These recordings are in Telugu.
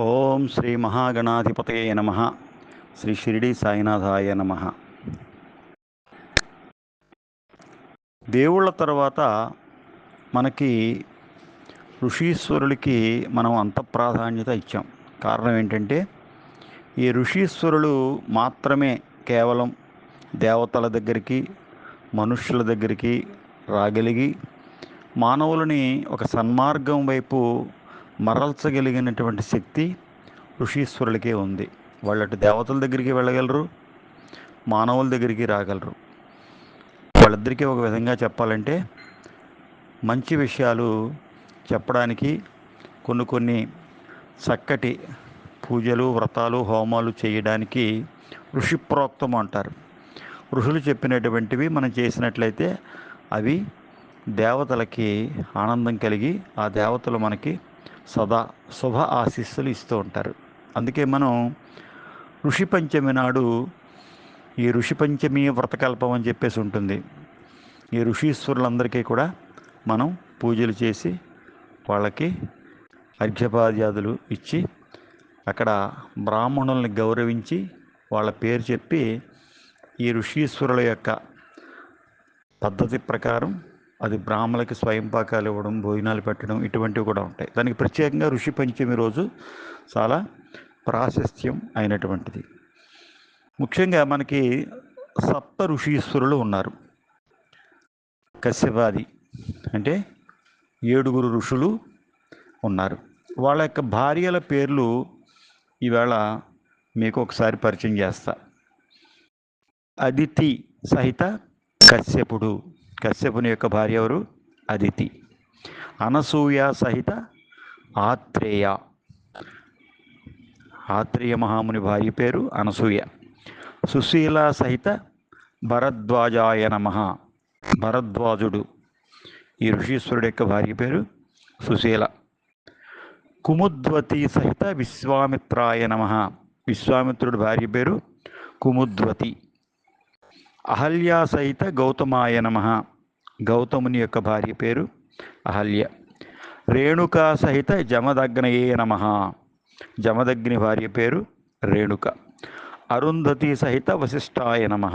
ఓం శ్రీ మహాగణాధిపతయ నమ. శ్రీ షిరిడి సాయినాథాయ నమ. దేవుళ్ళ తర్వాత మనకి ఋషీశ్వరులకి మనం అంత ప్రాధాన్యత ఇచ్చాం. కారణం ఏంటంటే ఈ ఋషీశ్వరులు మాత్రమే కేవలం దేవతల దగ్గరికి మనుష్యుల దగ్గరికి రాగలిగి మానవులని ఒక సన్మార్గం వైపు మరల్చగలిగినటువంటి శక్తి ఋషీశ్వరులకే ఉంది. వాళ్ళటు దేవతల దగ్గరికి వెళ్ళగలరు మానవుల దగ్గరికి రాగలరు. వాళ్ళిద్దరికీ ఒక విధంగా చెప్పాలంటే మంచి విషయాలు చెప్పడానికి కొన్ని కొన్ని చక్కటి పూజలు వ్రతాలు హోమాలు చేయడానికి ఋషిప్రోక్తం అంటారు. ఋషులు చెప్పినటువంటివి మనం చేసినట్లయితే అవి దేవతలకి ఆనందం కలిగి ఆ దేవతలు మనకి సదా శుభ ఆశీస్సులు ఇస్తూ ఉంటారు. అందుకే మనం ఋషి పంచమి నాడు ఈ ఋషి పంచమి వ్రతకల్పం అని చెప్పేసి ఉంటుంది. ఈ ఋషీశ్వరులందరికీ కూడా మనం పూజలు చేసి వాళ్ళకి అర్ఘ్యపాద్యాదులు ఇచ్చి అక్కడ బ్రాహ్మణుల్ని గౌరవించి వాళ్ళ పేరు చెప్పి ఈ ఋషీశ్వరుల యొక్క పద్ధతి ప్రకారం అది బ్రాహ్మణులకి స్వయంపాకాలు ఇవ్వడం భోజనాలు పెట్టడం ఇటువంటివి కూడా ఉంటాయి. దానికి ప్రత్యేకంగా ఋషి పంచమి రోజు చాలా ప్రాశస్త్యం అయినటువంటిది. ముఖ్యంగా మనకి సప్త ఋషీశ్వరులు ఉన్నారు. కశ్యపాది అంటే ఏడుగురు ఋషులు ఉన్నారు. వాళ్ళ యొక్క భార్యల పేర్లు ఈవేళ మీకు ఒకసారి పరిచయం చేస్తా. అదితి సహిత కశ్యపుడు. కశ్యపుని యొక్క భార్య ఎవరు? అదితి. అనసూయ సహిత ఆత్రేయ. ఆత్రేయ మహాముని భార్య పేరు అనసూయ. సుశీల సహిత భరద్వాజాయ నమ. భరద్వాజుడు. ఈ ఋషీశ్వరుడు యొక్క భార్య పేరు సుశీల. కుముద్వతి సహిత విశ్వామిత్రాయ నమ. విశ్వామిత్రుడి భార్య పేరు కుముద్వతి. అహల్యా సహిత గౌతమాయ నమ. గౌతముని యొక్క భార్య పేరు అహల్య. రేణుకా సహిత జమదగ్నయే నమ. జమదగ్ని భార్య పేరు రేణుక. అరుంధతి సహిత వశిష్ఠాయ నమ.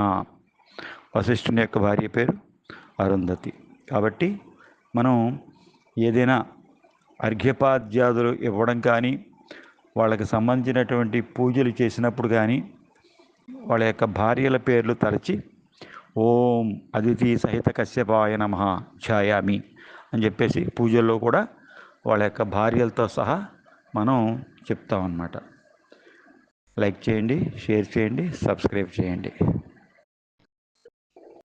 వశిష్ఠుని యొక్క భార్య పేరు అరుంధతి. కాబట్టి మనం ఏదైనా అర్ఘ్యపాద్యాదులు ఇవ్వడం కానీ వాళ్ళకి సంబంధించినటువంటి పూజలు చేసినప్పుడు కానీ వాళ్ళ యొక్క భార్యల పేర్లు తలచి ఓం అదితి సహిత కశ్యపాయ నమ ఛాయామి అని చెప్పేసి పూజల్లో కూడా వాళ్ళ యొక్క భార్యలతో సహా మనం చెప్తామన్నమాట. లైక్ చేయండి షేర్ చేయండి సబ్స్క్రైబ్ చేయండి.